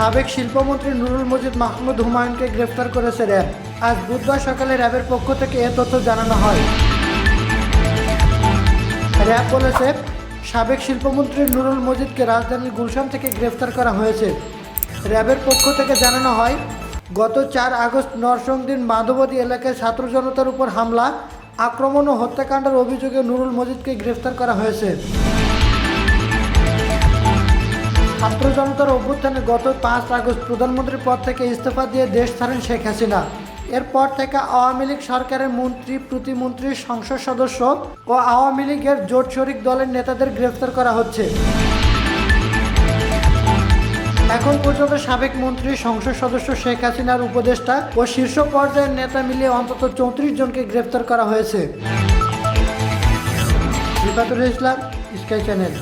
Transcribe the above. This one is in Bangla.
সাবেক শিল্পমন্ত্রী নুরুল মজিদ মাহমুদ হুমায়ুনকে গ্রেফতার করেছে র্যাব। আজ বুধবার সকালে র্যাবের পক্ষ থেকে এ তথ্য জানানো হয়। র্যাব বলেছে, সাবেক শিল্পমন্ত্রী নুরুল মজিদকে রাজধানীর গুলশান থেকে গ্রেফতার করা হয়েছে। র্যাবের পক্ষ থেকে জানানো হয়, গত চার আগস্ট নরসংদিন মাধবতী এলাকায় ছাত্র জনতার উপর হামলা, আক্রমণ ও হত্যাকাণ্ডের অভিযোগে নুরুল মজিদকে গ্রেফতার করা হয়েছে। জনতার অভ্যুত্থানে গত পাঁচ আগস্ট প্রধানমন্ত্রীর পদ থেকে ইস্তফা দিয়ে দেশ ছাড়েন শেখ হাসিনা। এরপর থেকে আওয়ামী লীগ সরকারের মন্ত্রী, প্রতিমন্ত্রী, সংসদ সদস্য ও আওয়ামী লীগের জোট শরিক দলের নেতাদের গ্রেফতার করা হচ্ছে। এখন পর্যন্ত সাবেক মন্ত্রী, সংসদ সদস্য শেখ হাসিনার উপদেষ্টা ও শীর্ষ পর্যায়ের নেতা মিলিয়ে অন্তত চৌত্রিশ জনকে গ্রেফতার করা হয়েছে। Islam, Sky Channel.